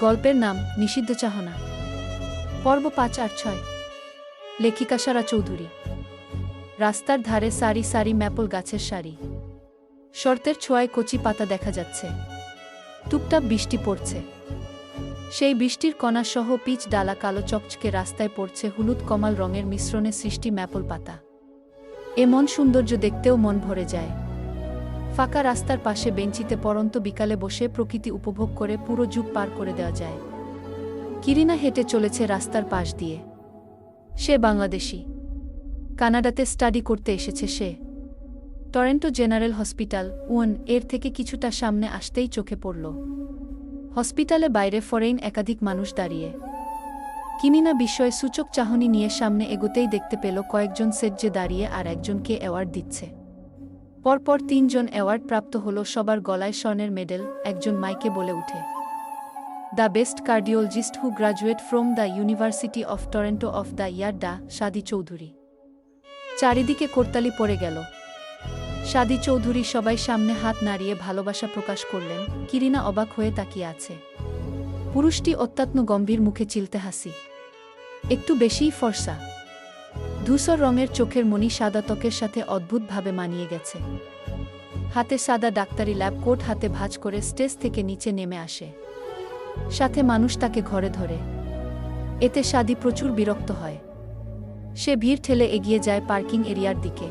গল্পের নাম নিষিদ্ধ চাহনা। পর্ব পাঁচ আর ছয়। লেখিকা সারা চৌধুরী। রাস্তার ধারে সারি সারি ম্যাপল গাছের সারি। শর্তের ছোঁয়ায় কচি পাতা দেখা যাচ্ছে। টুপটাপ বৃষ্টি পড়ছে। সেই বৃষ্টির কণাসহ পিচ ডালা কালো চকচকে রাস্তায় পড়ছে হলুদ কমাল রঙের মিশ্রণে সৃষ্টি ম্যাপল পাতা। এ মন সৌন্দর্য দেখতেও মন ভরে যায়। ফাঁকা রাস্তার পাশে বেঞ্চিতে পরন্ত বিকালে বসে প্রকৃতি উপভোগ করে পুরো যুগ পার করে দেওয়া যায়। কিরিনা হেঁটে চলেছে রাস্তার পাশ দিয়ে। সে বাংলাদেশি। কানাডাতে স্টাডি করতে এসেছে সে। টরেন্টো জেনারেল হসপিটাল, উন, এর থেকে কিছুটা সামনে আসতেই চোখে পড়ল। হসপিটালে বাইরে ফরেইন একাধিক মানুষ দাঁড়িয়ে। কিনিনা বিস্ময়ে সূচক চাহনি নিয়ে সামনে এগোতেই দেখতে পেল কয়েকজন সেজ্জে দাঁড়িয়ে আর একজনকে অ্যাওয়ার্ড দিচ্ছে। পরপর তিনজন অ্যাওয়ার্ড প্রাপ্ত হল সবার গলায় স্বর্ণের মেডেল, একজন মাইকে বলে উঠে। The best cardiologist who graduate from the university of Toronto of the year ডা, সাদি চৌধুরী। চারিদিকে করতালি পড়ে গেল। সাদি চৌধুরী সবাই সামনে হাত নাড়িয়ে ভালোবাসা প্রকাশ করলেন, কিরিনা অবাক হয়ে তাকিয়ে আছে। পুরুষটি অত্যাত্ম গম্ভীর মুখে চিলতে হাসি। একটু বেশিই ফর্সা। ধূসর রঙের চোখের মণি সাদা ত্বকের সাথে অদ্ভুতভাবে মানিয়ে গেছে। হাতে সাদা ডাক্তারি ল্যাব কোট হাতে ভাঁজ করে স্টেজ থেকে নিচে নেমে আসে। সাথে মানুষ তাকে ঘরে ধরে। এতে সাদি প্রচুর বিরক্ত হয়। সে ভিড় ঠেলে এগিয়ে যায় পার্কিং এরিয়ার দিকে।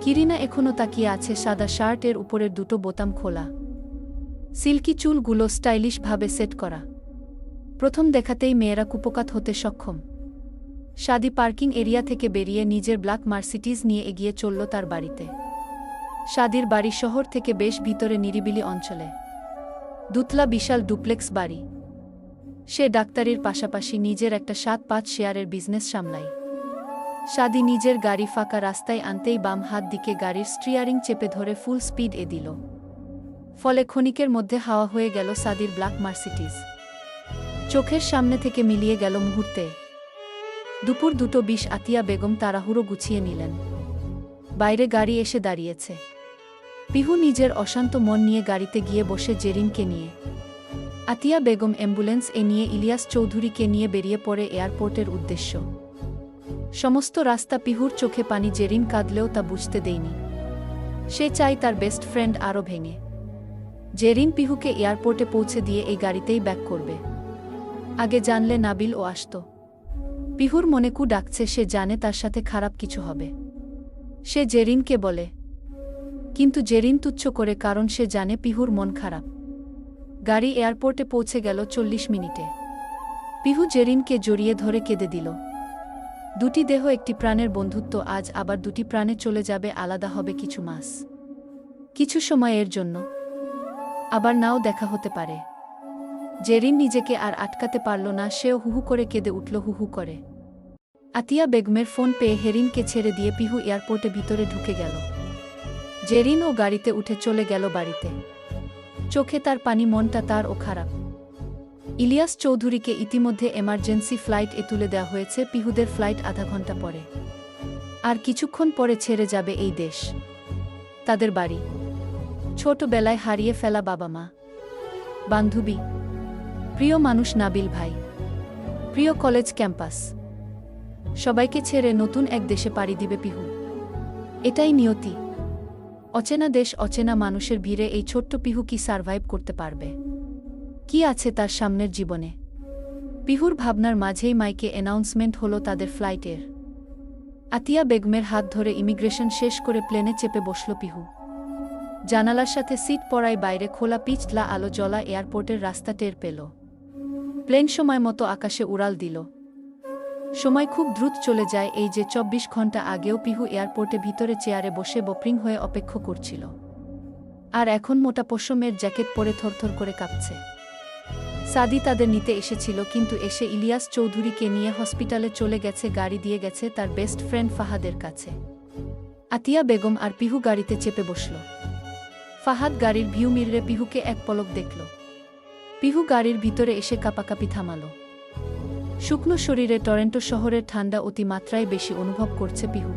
কিরিনা এখনও তাকিয়ে আছে সাদা শার্টের উপরের দুটো বোতাম খোলা। সিল্কি চুলগুলো স্টাইলিশভাবে সেট করা। প্রথম দেখাতেই মেয়েরা কুপকাত হতে সক্ষম। সাদি পার্কিং এরিয়া থেকে বেরিয়ে নিজের ব্ল্যাক মার্সিটিজ নিয়ে এগিয়ে চলল তার বাড়িতে। সাদির বাড়ি শহর থেকে বেশ ভিতরে নিরিবিলি অঞ্চলে। দুতলা বিশাল ডুপ্লেক্স বাড়ি। সে ডাক্তারির পাশাপাশি নিজের একটা সাত পাঁচ শেয়ারের বিজনেস সামলাই। সাদি নিজের গাড়ি ফাঁকা রাস্তায় আনতেই বাম হাত দিকে গাড়ির স্ট্রিয়ারিং চেপে ধরে ফুল স্পিড এ দিল। ফলে ক্ষণিকের মধ্যে হাওয়া হয়ে গেল সাদির ব্ল্যাক মার্সিটিজ চোখের সামনে থেকে মিলিয়ে গেল মুহূর্তে। দুপুর দুটো বিশ আতিয়া বেগম তাড়াহুড়ো গুছিয়ে নিলেন। বাইরে গাড়ি এসে দাঁড়িয়েছে। পিহু নিজের অশান্ত মন নিয়ে গাড়িতে গিয়ে বসে জেরিনকে নিয়ে। আতিয়া বেগম অ্যাম্বুলেন্স এ নিয়ে ইলিয়াস চৌধুরীকে নিয়ে বেরিয়ে পড়ে এয়ারপোর্টের উদ্দেশ্য। সমস্ত রাস্তা পিহুর চোখে পানি, জেরিন কাঁদলেও তা বুঝতে দেয়নি। সে চাই তার বেস্ট ফ্রেন্ড আরও ভেঙে। জেরিন পিহুকে এয়ারপোর্টে পৌঁছে দিয়ে এই গাড়িতেই ব্যাক করবে। আগে জানলে নাবিল ও আসত। পিহুর মনে কু ডাকছে, সে জানে তার সাথে খারাপ কিছু হবে। সে জেরিনকে বলে, কিন্তু জেরিন তুচ্ছ করে, কারণ সে জানে পিহুর মন খারাপ। গাড়ি এয়ারপোর্টে পৌঁছে গেল চল্লিশ মিনিটে। পিহু জেরিনকে জড়িয়ে ধরে কেঁদে দিল। দুটি দেহ একটি প্রাণের বন্ধুত্ব, আজ আবার দুটি প্রাণে চলে যাবে, আলাদা হবে কিছু মাস। কিছু সময়ের জন্য। আবার নাও দেখা হতে পারে। জেরিন নিজেকে আর আটকাতে পারল না, সেও হুহু করে কেঁদে উঠল হুহু করে। আতিয়া বেগমের ফোন পেয়ে হেরিনকে ছেড়ে দিয়ে পিহু এয়ারপোর্টে ভিতরে ঢুকে গেল। জেরিন ও গাড়িতে উঠে চলে গেল বাড়িতে। চোখে তার পানি, মনটা তার ও খারাপ। ইলিয়াস চৌধুরীকে ইতিমধ্যে এমার্জেন্সি ফ্লাইট এ তুলে দেওয়া হয়েছে, পিহুদের ফ্লাইট আধা ঘণ্টা পরে। আর কিছুক্ষণ পরে ছেড়ে যাবে এই দেশ। তাদের বাড়ি। ছোটবেলায় হারিয়ে ফেলা বাবা মা। বান্ধবী। প্রিয় মানুষ নাবিল ভাই, প্রিয় কলেজ ক্যাম্পাস, সবাইকে ছেড়ে নতুন এক দেশে পাড়ি দিবে পিহু। এটাই নিয়তি। অচেনা দেশ অচেনা মানুষের ভিড়ে এই ছোট্ট পিহু কি সারভাইভ করতে পারবে? কি আছে তার সামনের জীবনে? পিহুর ভাবনার মাঝেই মাইকে অ্যানাউন্সমেন্ট হলো তাদের ফ্লাইটের। আতিয়া বেগমের হাত ধরে ইমিগ্রেশন শেষ করে প্লেনে চেপে বসল পিহু। জানালার সাথে সিট পড়ায় বাইরে খোলা পিচলা আলো জলা এয়ারপোর্টের রাস্তা টের পেল। প্লেন সময় মতো আকাশে উড়াল দিল। সময় খুব দ্রুত চলে যায় এই যে চব্বিশ ঘণ্টা আগেও পিহু এয়ারপোর্টে ভিতরে চেয়ারে বসে বপ্রিং হয়ে অপেক্ষা করছিল। আর এখন মোটা পশমের জ্যাকেট পরে থরথর করে কাঁপছে। সাদি তাদের নিতে এসেছিল কিন্তু এসে ইলিয়াস চৌধুরীকে নিয়ে হসপিটালে চলে গেছে, গাড়ি দিয়ে গেছে তার বেস্ট ফ্রেন্ড ফাহাদের কাছে। আতিয়া বেগম আর পিহু গাড়িতে চেপে বসল। ফাহাদ গাড়ির ভিউ মিররে পিহুকে এক পলক দেখল। পিহু গাড়ির ভিতরে এসে কাপাকাপি থামালো। শুকনো শরীরে টরেন্টো শহরের ঠান্ডা অতিমাত্রায় বেশি অনুভব করছে পিহু।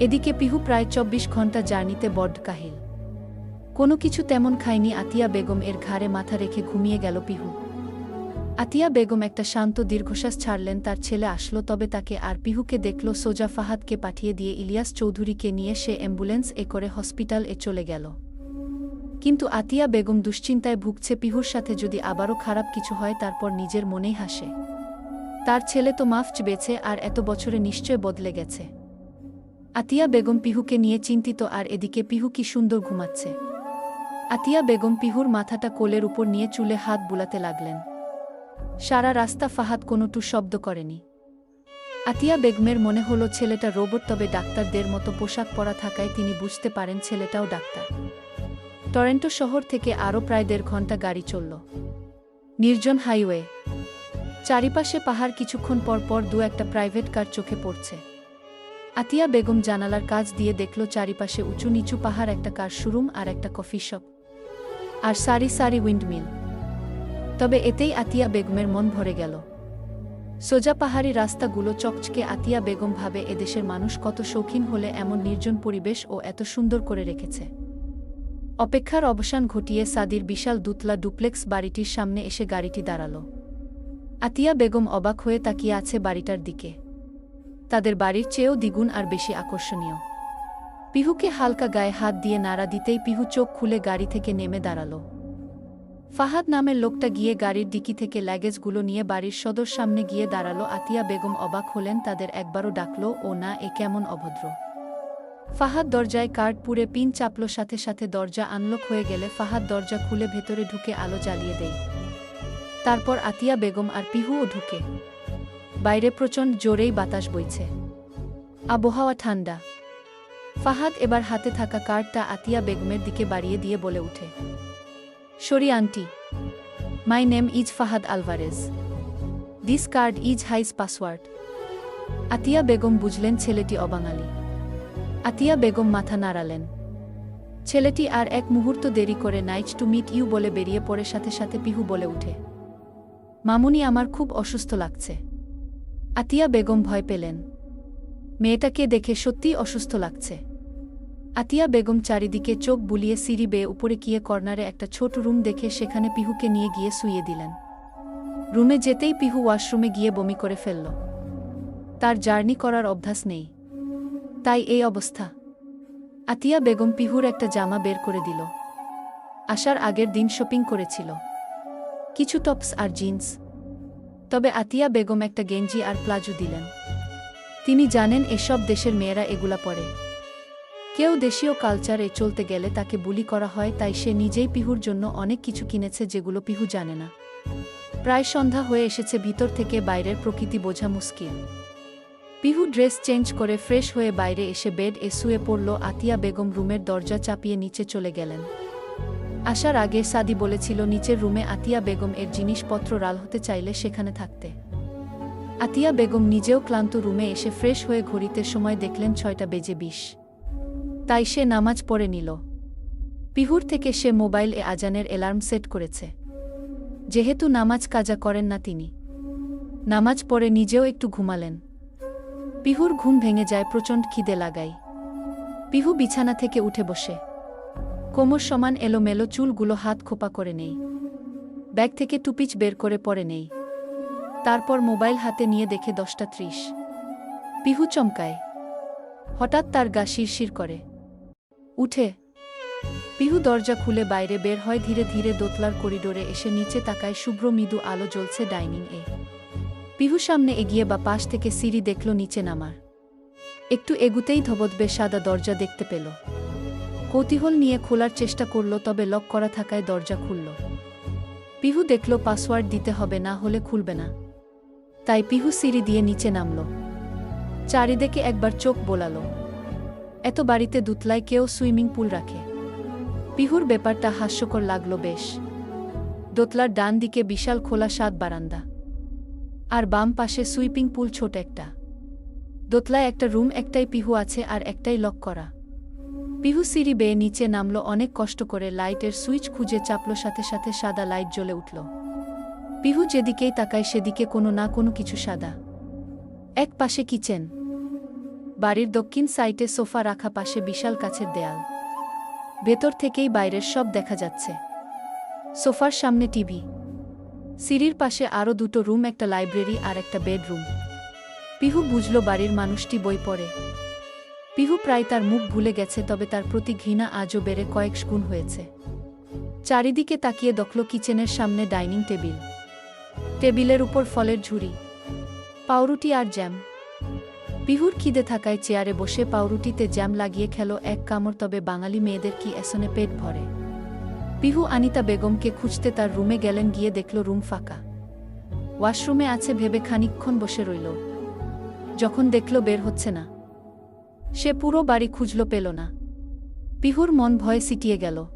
এদিকে পিহু প্রায় চব্বিশ ঘণ্টা জার্নিতে বড্ড কাহিল। কোনো কিছু তেমন খায়নি আতিয়া বেগম এর ঘাড়ে মাথা রেখে ঘুমিয়ে গেল পিহু। আতিয়া বেগম একটা শান্ত দীর্ঘশ্বাস ছাড়লেন, তার ছেলে আসলো তবে তাকে আর পিহুকে দেখল, সোজা ফাহাদকে পাঠিয়ে দিয়ে ইলিয়াস চৌধুরীকে নিয়ে সে অ্যাম্বুলেন্স এ করে হসপিটাল এ চলে গেল। কিন্তু আতিয়া বেগম দুশ্চিন্তায় ভুগছে পিহুর সাথে যদি আবারও খারাপ কিছু হয় তারপর নিজের মনেই হাসে। তার ছেলে তো মাফ বেছে আর এত বছরে নিশ্চয় বদলে গেছে। আতিয়া বেগম পিহুকে নিয়ে চিন্তিত আর এদিকে পিহু কি সুন্দর ঘুমাচ্ছে। আতিয়া বেগম পিহুর মাথাটা কোলের উপর নিয়ে চুলে হাত বুলাতে লাগলেন। সারা রাস্তা ফাহাদ কোনোটু শব্দ করেনি। আতিয়া বেগমের মনে হলো ছেলেটা রোবট, তবে ডাক্তারদের মতো পোশাক পরা থাকায় তিনি বুঝতে পারেন ছেলেটাও ডাক্তার। টরেন্টো শহর থেকে আরও প্রায় দেড় ঘণ্টা গাড়ি চলল। নির্জন হাইওয়ে। চারিপাশে পাহাড় কিছুক্ষণ পর পর দু একটা প্রাইভেট কার চোখে পড়ছে। আতিয়া বেগম জানালার কাজ দিয়ে দেখল চারিপাশে উঁচু নিচু পাহাড়, একটা কার শোরুম আর একটা কফি শপ আর সারি সারি উইন্ডমিল। তবে এতেই আতিয়া বেগমের মন ভরে গেল। সোজা পাহাড়ি রাস্তাগুলো চকচকে আতিয়া বেগম ভাবে এদেশের মানুষ কত শৌখিন হলে এমন নির্জন পরিবেশ ও এত সুন্দর করে রেখেছে। অপেক্ষার অবসান ঘটিয়ে সাদির বিশাল দুতলা ডুপ্লেক্স বাড়িটির সামনে এসে গাড়িটি দাঁড়াল। আতিয়া বেগম অবাক হয়ে তাকিয়ে আছে বাড়িটার দিকে। তাদের বাড়ির চেয়েও দ্বিগুণ আর বেশি আকর্ষণীয়। পিহুকে হালকা গায়ে হাত দিয়ে নাড়া দিতেই পিহু চোখ খুলে গাড়ি থেকে নেমে দাঁড়াল। ফাহাদ নামের লোকটা গিয়ে গাড়ির ডিকি থেকে ল্যাগেজগুলো নিয়ে বাড়ির সদর সামনে গিয়ে দাঁড়াল। আতিয়া বেগম অবাক হলেন, তাদের একবারও ডাকল, ও না, এ কেমন অভদ্র। ফাহাদ দরজায় কার্ড পুরে পিন চাপলো, সাথে সাথে দরজা আনলক হয়ে গেলে ফাহাদ দরজা খুলে ভেতরে ঢুকে আলো জ্বালিয়ে দেয়। তারপর আতিয়া বেগম আর পিহুও ঢুকে। বাইরে প্রচণ্ড জোরেই বাতাস বইছে। আবহাওয়া ঠান্ডা। ফাহাদ এবার হাতে থাকা কার্ডটা আতিয়া বেগমের দিকে বাড়িয়ে দিয়ে বলে উঠে sorry, aunty. My name is Fahad Alvarez. This card is his password. Atiya Begum বুঝলেন ছেলেটি অবাঙালি। আতিয়া বেগম মাথা নাড়ালেন। ছেলেটি আর এক মুহূর্ত দেরি করে নাইট টু মিট ইউ বলে বেরিয়ে পড়ে সাথে সাথে পিহু বলে উঠে, মামুনি আমার খুব অসুস্থ লাগছে। আতিয়া বেগম ভয় পেলেন, মেয়েটাকে দেখে সত্যিই অসুস্থ লাগছে। আতিয়া বেগম চারিদিকে চোখ বুলিয়ে সিঁড়ি বেয়ে উপরে গিয়ে কর্নারে একটা ছোট রুম দেখে সেখানে পিহুকে নিয়ে গিয়ে শুইয়ে দিলেন। রুমে যেতেই পিহু ওয়াশরুমে গিয়ে বমি করে ফেলল। তার জার্নি করার অভ্যাস নেই। তাই এই অবস্থা। আতিয়া বেগম পিহুর একটা জামা বের করে দিল। আসার আগের দিন শপিং করেছিল। কিছু টপস আর জিন্স। তবে আতিয়া বেগম একটা গেঞ্জি আর প্লাজো দিলেন। তিনি জানেন এসব দেশের মেয়েরা এগুলা পরে। কেউ দেশীয় কালচারে চলতে গেলে তাকে বুলি করা হয়, তাই সে নিজেই পিহুর জন্য অনেক কিছু কিনেছে যেগুলো পিহু জানে না। প্রায় সন্ধ্যা হয়ে এসেছে ভিতর থেকে বাইরের প্রকৃতি বোঝা মুশকিল। পিহু ড্রেস চেঞ্জ করে ফ্রেশ হয়ে বাইরে এসে বেড এ শুয়ে পড়ল আতিয়া বেগম রুমের দরজা চাপিয়ে নিচে চলে গেলেন। আসার আগে সাদি বলেছিল নিচের রুমে আতিয়া বেগম এর জিনিসপত্র রাল হতে চাইলে সেখানে থাকতে। আতিয়া বেগম নিজেও ক্লান্ত রুমে এসে ফ্রেশ হয়ে ঘড়িতে সময় দেখলেন ছয়টা বেজে বিশ। তাই সে নামাজ পড়ে নিল। পিহুর থেকে সে মোবাইল এ আজানের অ্যালার্ম সেট করেছে। যেহেতু নামাজ কাজা করেন না তিনি। নামাজ পড়ে নিজেও একটু ঘুমালেন। পিহুর ঘুম ভেঙে যায়, প্রচণ্ড খিদে লাগাই পিহু বিছানা থেকে উঠে বসে। কোমর সমান এলোমেলো, চুলগুলো হাত খোপা করে নেই। ব্যাগ থেকে টুপিচ বের করে পরে নেই। তারপর মোবাইল হাতে নিয়ে দেখে দশটা ত্রিশ। পিহু চমকায়। হঠাৎ তার গা শিরশির করে। উঠে। পিহু দরজা খুলে বাইরে বের হয়, ধীরে ধীরে দোতলার করিডোরে এসে নিচে তাকায় শুভ্র মৃদু আলো জ্বলছে ডাইনিং এ পিহু সামনে এগিয়ে বা পাশ থেকে সিঁড়ি দেখল নিচে নামার। একটু এগুতেই ধবদবে সাদা দরজা দেখতে পেল। কৌতূহল নিয়ে খোলার চেষ্টা করল, তবে লক করা থাকায় দরজা খুলল। পিহু দেখল পাসওয়ার্ড দিতে হবে না হলে খুলবে না। তাই পিহু সিঁড়ি দিয়ে নিচে নামল। চারিদিকে একবার চোখ বোলালো। এত বাড়িতে দুতলায় কেউ সুইমিং পুল রাখে। পিহুর ব্যাপারটা হাস্যকর লাগল বেশ। দোতলার ডান দিকে বিশাল খোলা সাত বারান্দা। আর বাম পাশে সুইপিং পুল ছোট একটা। দোতলায় একটা রুম, একটাই পিহু আছে আর একটাই লক করা। পিহু সিঁড়ি বেয়ে নিচে নামল, অনেক কষ্ট করে লাইটের সুইচ খুঁজে চাপল, সাথে সাথে সাদা লাইট জ্বলে উঠল। পিহু যেদিকেই তাকায় সেদিকে কোনো না কোনো কিছু সাদা। এক পাশে কিচেন। বাড়ির দক্ষিণ সাইটে সোফা রাখা, পাশে বিশাল কাছের দেয়াল। ভেতর থেকেই বাইরের সব দেখা যাচ্ছে। সোফার সামনে টিভি। সিঁড়ির পাশে আরও দুটো রুম, একটা লাইব্রেরি আর একটা বেডরুম। পিহু বুঝল বাড়ির মানুষটি বই পড়ে। পিহু প্রায় তার মুখ ভুলে গেছে, তবে তার প্রতি ঘৃণা আজও বেড়ে কয়েক গুণ হয়েছে। চারিদিকে তাকিয়ে দেখল কিচেনের সামনে ডাইনিং টেবিল। টেবিলের উপর ফলের ঝুড়ি, পাউরুটি আর জ্যাম। পিহুর খিদে থাকায় চেয়ারে বসে পাউরুটিতে জ্যাম লাগিয়ে খেল এক কামড়, তবে বাঙালি মেয়েদের কি এসনে পেট ভরে? পিহু আনিতা বেগমকে খুঁজতে তার রুমে গেলেন, গিয়ে দেখল রুম ফাঁকা। ওয়াশরুমে আছে ভেবে খানিকক্ষণ বসে রইল। যখন দেখল বের হচ্ছে না। সে পুরো বাড়ি খুঁজল, পেল না। পিহুর মন ভয়ে সিটিয়ে গেল।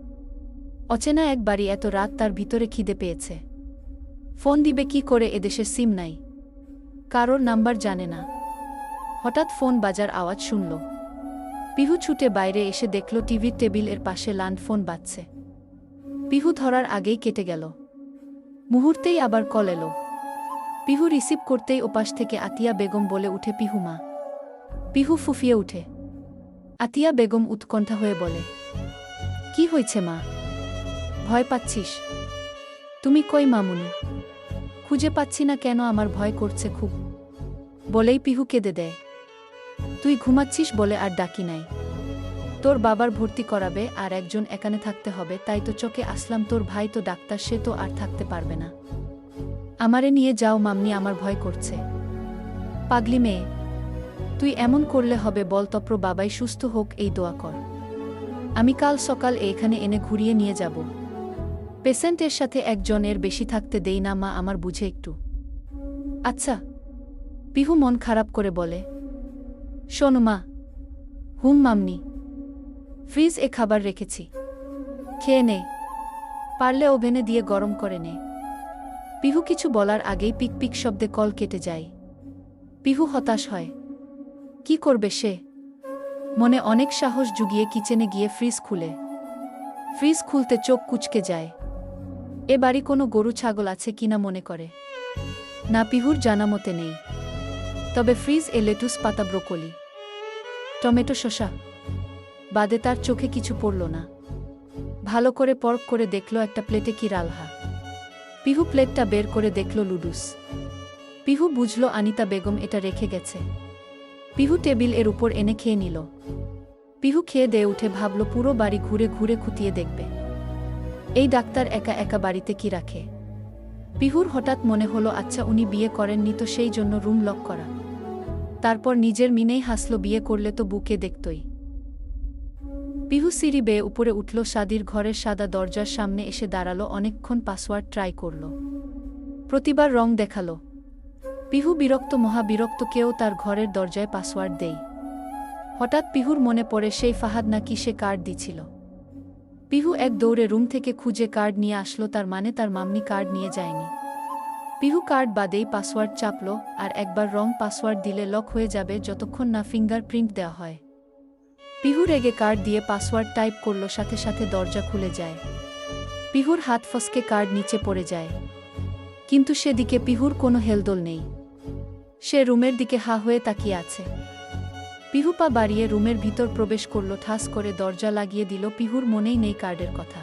অচেনা এক বাড়ি এত রাত তার ভিতরে খিদে পেয়েছে। ফোন দিবে কি করে এদেশে সিম নাই। কারোর নাম্বার জানে না। হঠাৎ ফোন বাজার আওয়াজ শুনল। পিহু ছুটে বাইরে এসে দেখল টিভির টেবিলের পাশে ল্যান্ড ফোন বাজছে। পিহু ধরার আগেই কেটে গেল। মুহূর্তেই আবার কল এলো। পিহু রিসিভ করতেই ওপাশ থেকে আতিয়া বেগম বলে উঠে, পিহু মা। পিহু ফুফিয়ে উঠে। আতিয়া বেগম উৎকণ্ঠা হয়ে বলে, কি হয়েছে মা? ভয় পাচ্ছিস? তুমি কই মামুনি? খুঁজে পাচ্ছি না কেন আমার ভয় করছে খুব? বলেই পিহু কেঁদে দেয়। তুই ঘুমাচ্ছিস বলে আর ডাকি নাই। তোর বাবার ভর্তি করাবে আর একজন একানে থাকতে হবে, তাই তো চোখে আসলাম তোর ভাই তো ডাক্তার, সে তো আর থাকতে পারবে না। আমারে নিয়ে যাও মামনি আমার ভয় করছে। পাগলি মেয়ে, তুই এমন করলে হবে বল তপ্র বাবাই, সুস্থ হোক, এই দোয়া কর। আমি কাল সকাল এখানে এনে ঘুরিয়ে নিয়ে যাব। পেশেন্টের সাথে একজনের বেশি থাকতে দেই না, মা, আমার বুঝে একটু। আচ্ছা পিহু মন খারাপ করে বলে, শোনো মা, হুম মামনি ফ্রিজ এ খাবার রেখেছি। খেয়ে নে। পারলে ওভেনে দিয়ে গরম করে নে। পিহু কিছু বলার আগেই পিক পিক শব্দে কল কেটে যায়। পিহু হতাশ হয়। কি করবে সে? মনে অনেক সাহস জুগিয়ে কিচেনে গিয়ে ফ্রিজ খুলে। ফ্রিজ খুলতে চোখ কুচকে যায়। এ বাড়ি কোনো গরু ছাগল আছে কিনা মনে করে? না পিহুর জানা মতে নেই। তবে ফ্রিজ এ লেটুস পাতা ব্রোকলি। টমেটো শসা। বাদে তার চোখে কিছু পড়ল না। ভালো করে পর্ক করে দেখল একটা প্লেটে কি রালহা। পিহু প্লেটটা বের করে দেখল লুডুস। পিহু বুঝল আনিতা বেগম এটা রেখে গেছে। পিহু টেবিলের উপর এনে খেয়ে নিল। পিহু খেয়ে দিয়ে উঠে ভাবল পুরো বাড়ি ঘুরে ঘুরে খুঁটিয়ে দেখবে। এই ডাক্তার একা একা বাড়িতে কি রাখে? পিহুর হঠাৎ মনে হলো আচ্ছা উনি বিয়ে করেননি তো সেই জন্য রুম লক করা। তারপর নিজের মিনেই হাসল, বিয়ে করলে তো বুকে দেখতই। পিহু সিঁড়ি বেয়ে উপরে উঠল সাদির ঘরের সাদা দরজার সামনে এসে দাঁড়াল, অনেকক্ষণ পাসওয়ার্ড ট্রাই করল। প্রতিবার রং দেখাল। পিহু বিরক্ত, মহাবিরক্ত কেউ তার ঘরের দরজায় পাসওয়ার্ড দেই। হঠাৎ পিহুর মনে পড়ে সেই ফাহাদ নাকি সে কার্ড দিছিল। পিহু এক দৌড়ে রুম থেকে খুঁজে কার্ড নিয়ে আসলো, তার মানে তার মাম্মি কার্ড নিয়ে যায়নি। পিহু কার্ড বাদেই পাসওয়ার্ড চাপল আর একবার রং পাসওয়ার্ড দিলে লক হয়ে যাবে যতক্ষণ না ফিঙ্গার প্রিন্ট দেওয়া হয়। পিহু রেগে কার্ড দিয়ে পাসওয়ার্ড টাইপ করল, সাথে সাথে দরজা খুলে যায়। পিহুর হাত ফসকে কার্ড নিচে পড়ে যায়। কিন্তু সেদিকে পিহুর কোনো হেলদোল নেই। সে রুমের দিকে হা হয়ে তাকিয়ে আছে। পিহু পা বাড়িয়ে রুমের ভিতর প্রবেশ করল, ঠাস করে দরজা লাগিয়ে দিল পিহুর মনেই নেই কার্ডের কথা।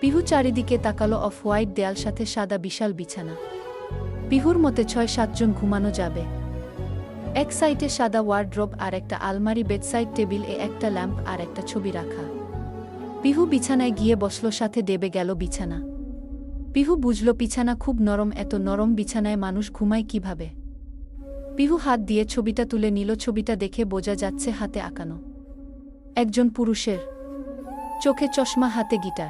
পিহু চারিদিকে তাকালো অফ হোয়াইট দেয়াল সাথে সাদা বিশাল বিছানা। পিহুর মতে ছয় সাতজন ঘুমানো যাবে। এক সাইডে সাদা ওয়ার্ড্রোব আর একটা আলমারি বেডসাইড টেবিল, এ একটা ল্যাম্প আর একটা ছবি রাখা। পিহু বিছানায় গিয়ে বসল, সাথে দেবে গেল বিছানা। পিহু বুঝল, বিছানা খুব নরম, এত নরম বিছানায় মানুষ ঘুমায় কীভাবে? পিহু হাত দিয়ে ছবিটা তুলে নিল, ছবিটা দেখে বোঝা যাচ্ছে হাতে আঁকানো। একজন পুরুষের চোখে চশমা, হাতে গিটার।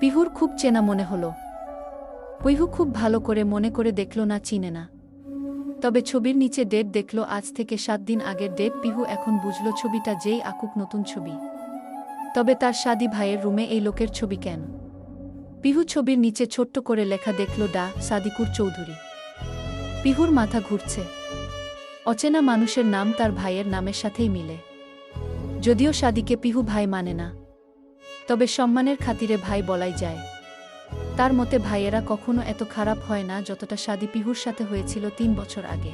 পিহুর খুব চেনা মনে হলো। পিহু খুব ভালো করে মনে করে দেখল, না চিনে না। তবে ছবির নিচে ডেট দেখল, আজ থেকে সাত দিন আগের ডেট পিহু এখন বুঝল ছবিটা যেই আকুক নতুন ছবি। তবে তার সাদি ভাইয়ের রুমে এই লোকের ছবি কেন? পিহু ছবির নিচে ছোট্ট করে লেখা দেখল ডা সাদিকুর চৌধুরী। পিহুর মাথা ঘুরছে। অচেনা মানুষের নাম তার ভাইয়ের নামের সাথেই মিলে। যদিও সাদিকে পিহু ভাই মানে না। তবে সম্মানের খাতিরে ভাই বলাই যায়। তার মতে ভাইয়েরা কখনো এত খারাপ হয় না যতটা সাদি পিহুর সাথে হয়েছিল তিন বছর আগে।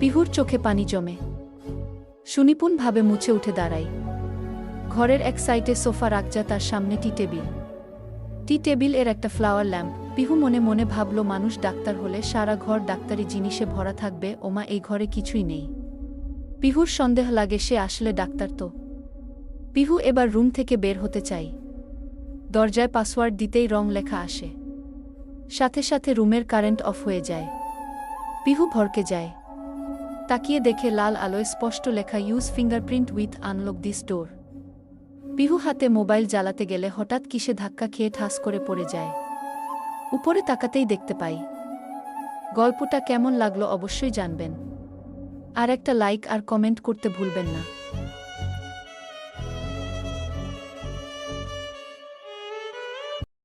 পিহুর চোখে পানি জমে। সুনিপুণভাবে মুছে উঠে দাঁড়াই ঘরের এক সাইডে সোফা রাখজা তার সামনে টি টেবিল। টি টেবিলের একটা ফ্লাওয়ার ল্যাম্প। পিহু মনে মনে ভাবল, মানুষ ডাক্তার হলে সারা ঘর ডাক্তারি জিনিসে ভরা থাকবে, ওমা এই ঘরে কিছুই নেই। পিহুর সন্দেহ লাগে, সে আসলে ডাক্তার তো? পিহু এবার রুম থেকে বের হতে চাই দরজায় পাসওয়ার্ড দিতেই রং লেখা আসে। সাথে সাথে রুমের কারেন্ট অফ হয়ে যায়। পিহু ভরকে যায়। তাকিয়ে দেখে লাল আলোয় স্পষ্ট লেখা use fingerprint with unlock this door Pihu হাতে মোবাইল জ্বালাতে গেলে হঠাৎ কিসে ধাক্কা খেয়ে ঠাস করে পড়ে যায়। উপরে তাকাতেই দেখতে পাই। গল্পটা কেমন লাগল অবশ্যই জানবেন। আর একটা লাইক আর কমেন্ট করতে ভুলবেন না।